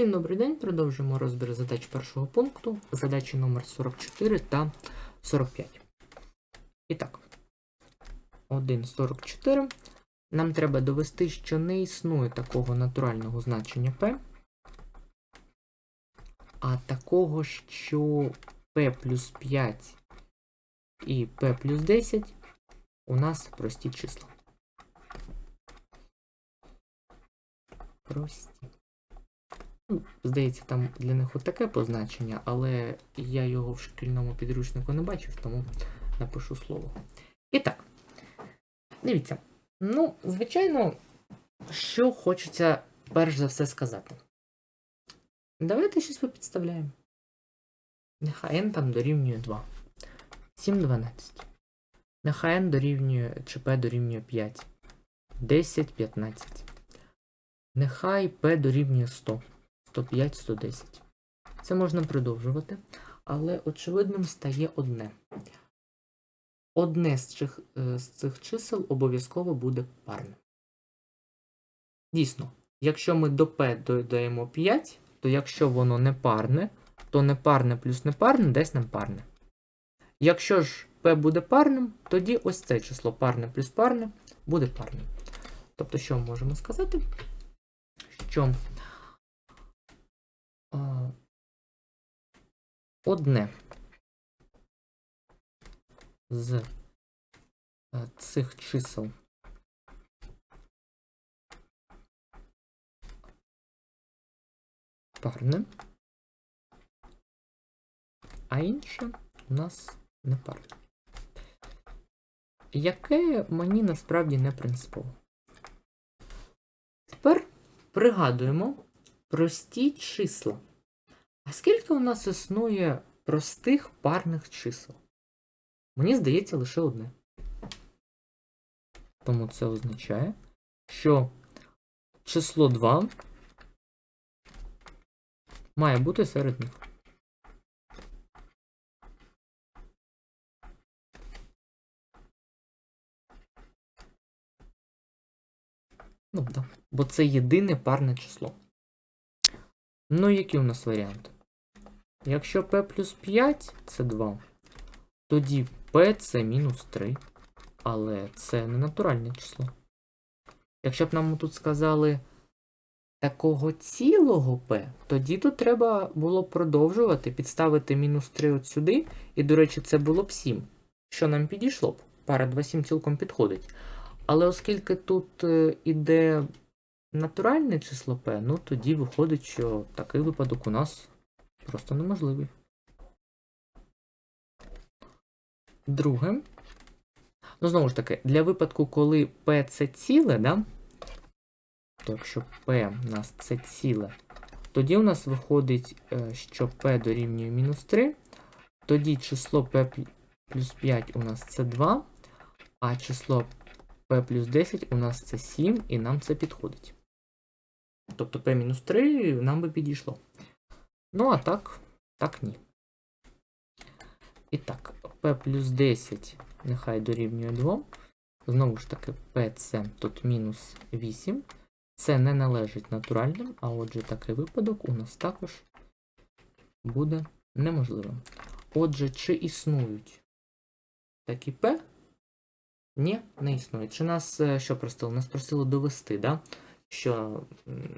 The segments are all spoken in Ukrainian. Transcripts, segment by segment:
Всім добрий день. Продовжуємо розбір задач першого пункту, задачі номер 44 та 45. І так, 1.44. Нам треба довести, що не існує такого натурального значення p, а такого, що p плюс 5 і p плюс 10 у нас прості числа. Прості. Ну, Здається, там для них отаке позначення, але я його в шкільному підручнику не бачив, тому напишу слово. І так, дивіться. Ну, звичайно, що хочеться перш за все сказати. Давайте щось підставляємо. Нехай n там дорівнює 2. 7 12. Нехай n дорівнює чи p дорівнює 5. 10 15. Нехай p дорівнює 100. 105, 110. Це можна продовжувати, але очевидним стає одне. Одне з цих, е, з цих чисел обов'язково буде парне. Дійсно, якщо ми до p додаємо 5, то якщо воно не парне, то непарне плюс непарне дасть нам парне. Якщо ж p буде парним, тоді ось це число парне плюс парне буде парним. Тобто, що ми можемо сказати? Що одне з цих чисел парне, а інше у нас не парне. Яке мені насправді не принципово. Тепер пригадуємо прості числа. А скільки у нас існує простих парних чисел? Мені здається лише одне. Тому це означає, що число 2 має бути серед них. Ну, так. Бо це єдине парне число. Ну, які у нас варіанти? Якщо p плюс 5 це 2, тоді p це мінус 3. Але це не натуральне число. Якщо б нам тут сказали такого цілого p, тоді тут треба було продовжувати, підставити мінус 3 от сюди, і, до речі, це було б 7. Що нам підійшло б? Пара 2 7 цілком підходить. Але оскільки тут е, іде натуральне число p, ну тоді виходить, що такий випадок у нас просто неможливий. Друге. Ну, знову ж таки, для випадку, коли p це ціле, да? то якщо p у нас це ціле, тоді у нас виходить, е, що p дорівнює мінус 3, тоді число p плюс 5 у нас це 2, а число p плюс 10 у нас це 7, і нам це підходить. Тобто p-3 нам би підійшло. Ну, а так, так ні. І так, p плюс 10 нехай дорівнює 2. Знову ж таки, p це тут мінус 8. Це не належить натуральним, а отже, такий випадок у нас також буде неможливим. Отже, чи існують такі p? Ні, не існують. Чи нас е, що просили? Нас просили довести, да? Що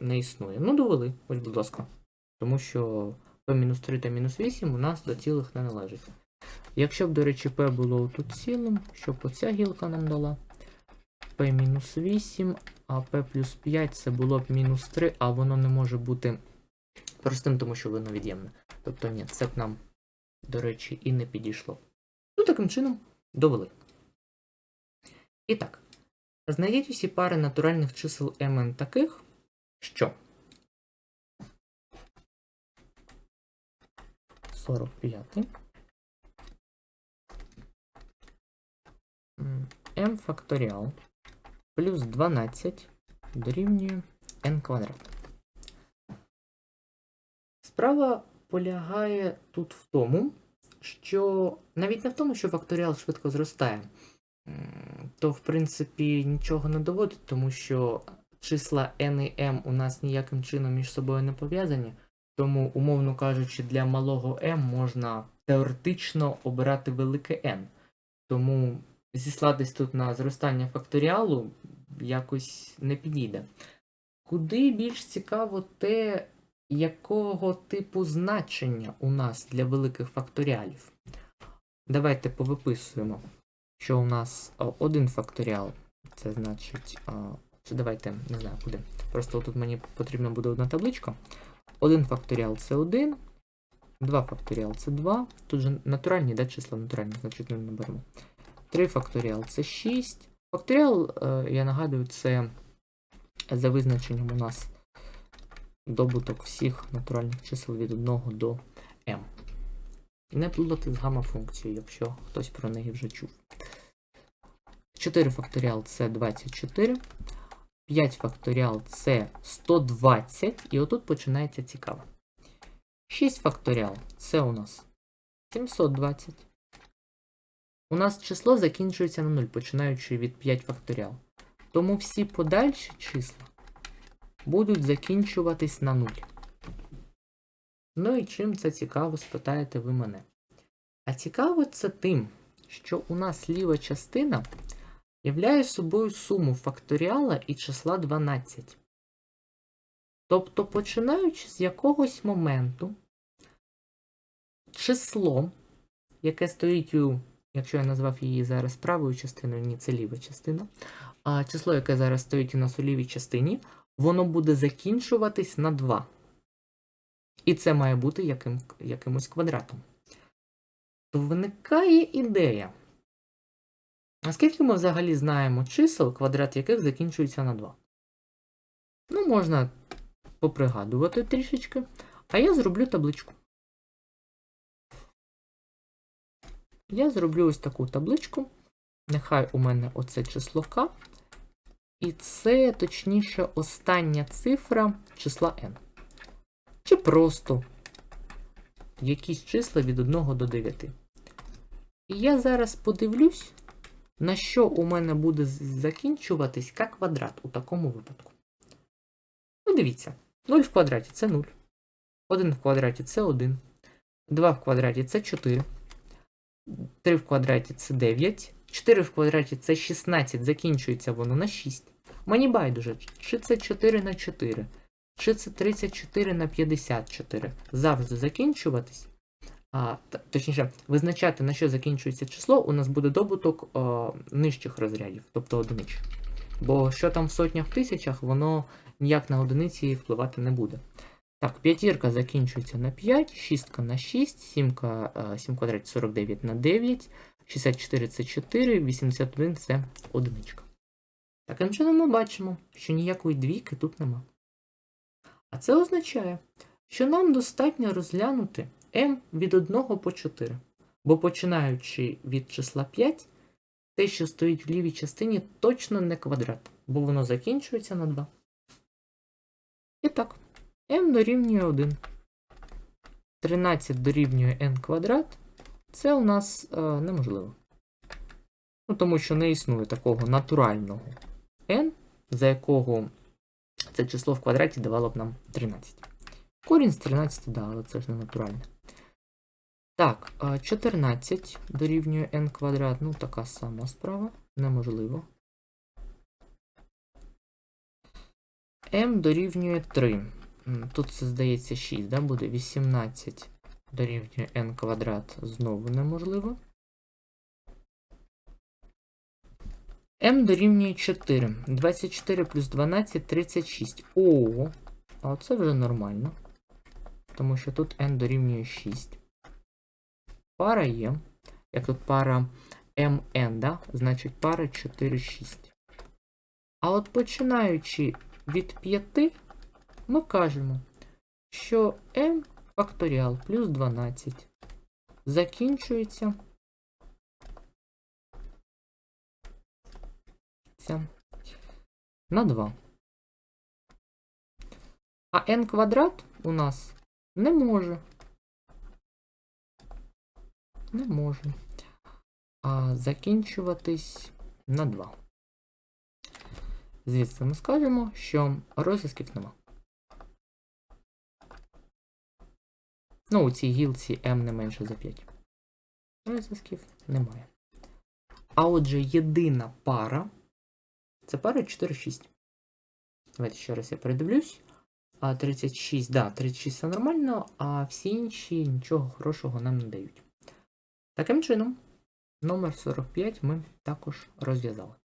не існує. Ну, довели, ось, будь ласка. Тому що p-3 та мінус 8 у нас до цілих не належить. Якщо б, до речі, p було тут цілим, щоб оця гілка нам дала p-8, а p плюс 5 це було б мінус 3, а воно не може бути простим, тому що воно від'ємне. Тобто, ні, це б нам, до речі, і не підійшло. Ну, таким чином, довели. І так. Знайдіть усі пари натуральних чисел mn таких, що 45 m факторіал плюс 12 дорівнює n квадрат. Справа полягає тут в тому, що навіть не в тому, що факторіал швидко зростає то, в принципі, нічого не доводить, тому що числа n і m у нас ніяким чином між собою не пов'язані, тому, умовно кажучи, для малого m можна теоретично обирати велике n. Тому зіслатись тут на зростання факторіалу якось не підійде. Куди більш цікаво те, якого типу значення у нас для великих факторіалів. Давайте повиписуємо, що у нас один факторіал. Це значить. а, Чи давайте, не знаю, куди. Просто тут мені потрібна буде одна табличка. Один факторіал це 1, 2 факторіал це 2. Тут же натуральні, да, числа натуральні, значить не беремо. 3 факторіал це 6. Факторіал, е, я нагадую, це за визначенням у нас добуток всіх натуральних чисел від 1 до m. Не плутати з гамма-функцією, якщо хтось про неї вже чув. 4 факторіал це 24. 5 факторіал це 120. І отут починається цікаво. 6 факторіал це у нас 720. У нас число закінчується на 0, починаючи від 5 факторіал. Тому всі подальші числа будуть закінчуватись на 0. Ну і чим це цікаво, спитаєте ви мене. А цікаво це тим, що у нас ліва частина являє собою суму факторіала і числа 12. Тобто, починаючи з якогось моменту, число, яке стоїть у, якщо я назвав її зараз правою частиною, ні, це ліва частина, а число, яке зараз стоїть у нас у лівій частині, воно буде закінчуватись на 2. І це має бути яким, якимось квадратом. То виникає ідея. Наскільки ми взагалі знаємо чисел, квадрат яких закінчується на 2? Ну, можна попригадувати трішечки. А я зроблю табличку. Я зроблю ось таку табличку. Нехай у мене оце число К. І це, точніше, остання цифра числа n. Чи просто якісь числа від 1 до 9. І я зараз подивлюсь, на що у мене буде закінчуватись К квадрат у такому випадку. Ну, дивіться, 0 в квадраті це 0. 1 в квадраті це 1. 2 в квадраті це 4. 3 в квадраті це 9. 4 в квадраті це 16, закінчується воно на 6. Мені байдуже, чи це 4 на 4, чи це 34 на 54. Завжди закінчуватись. А, Точніше, визначати, на що закінчується число, у нас буде добуток о, нижчих розрядів, тобто одинич. Бо що там в сотнях в тисячах, воно ніяк на одиниці впливати не буде. Так, п'ятірка закінчується на 5, шістка на 6, сімка, 7 квадратів 49 на 9, 64 це 4, 81 це одиничка. Таким чином ми бачимо, що ніякої двійки тут нема. А це означає, що нам достатньо розглянути m від 1 по 4. Бо починаючи від числа 5, те, що стоїть в лівій частині, точно не квадрат, бо воно закінчується на 2. І так, m дорівнює 1. 13 дорівнює n квадрат. Це у нас е, неможливо. Ну, Тому що не існує такого натурального n, за якого це число в квадраті давало б нам 13. Корінь з 13, да, але це ж не натуральне. Так, 14 дорівнює n квадрат, ну така сама справа, неможливо. m дорівнює 3. Тут це здається 6, да, буде 18 дорівнює n квадрат, знову неможливо. m дорівнює 4. 24 плюс 12 36. О, а це вже нормально. Тому що тут n дорівнює 6. Пара є. Як тут пара mn, да? значить пара 4, 6. А от починаючи від 5, ми кажемо, що m факторіал плюс 12 закінчується на 2. А n квадрат у нас не може. Не може. А закінчуватись на 2. Звідси ми скажемо, що розв'язків нема. Ну, у цій гілці m не менше за 5. Розв'язків немає. А отже, єдина пара це пара 4-6. Давайте ще раз я передивлюсь. А 36, да, 36 це нормально, а всі інші нічого хорошого нам не дають. Таким чином, номер 45 ми також розв'язали.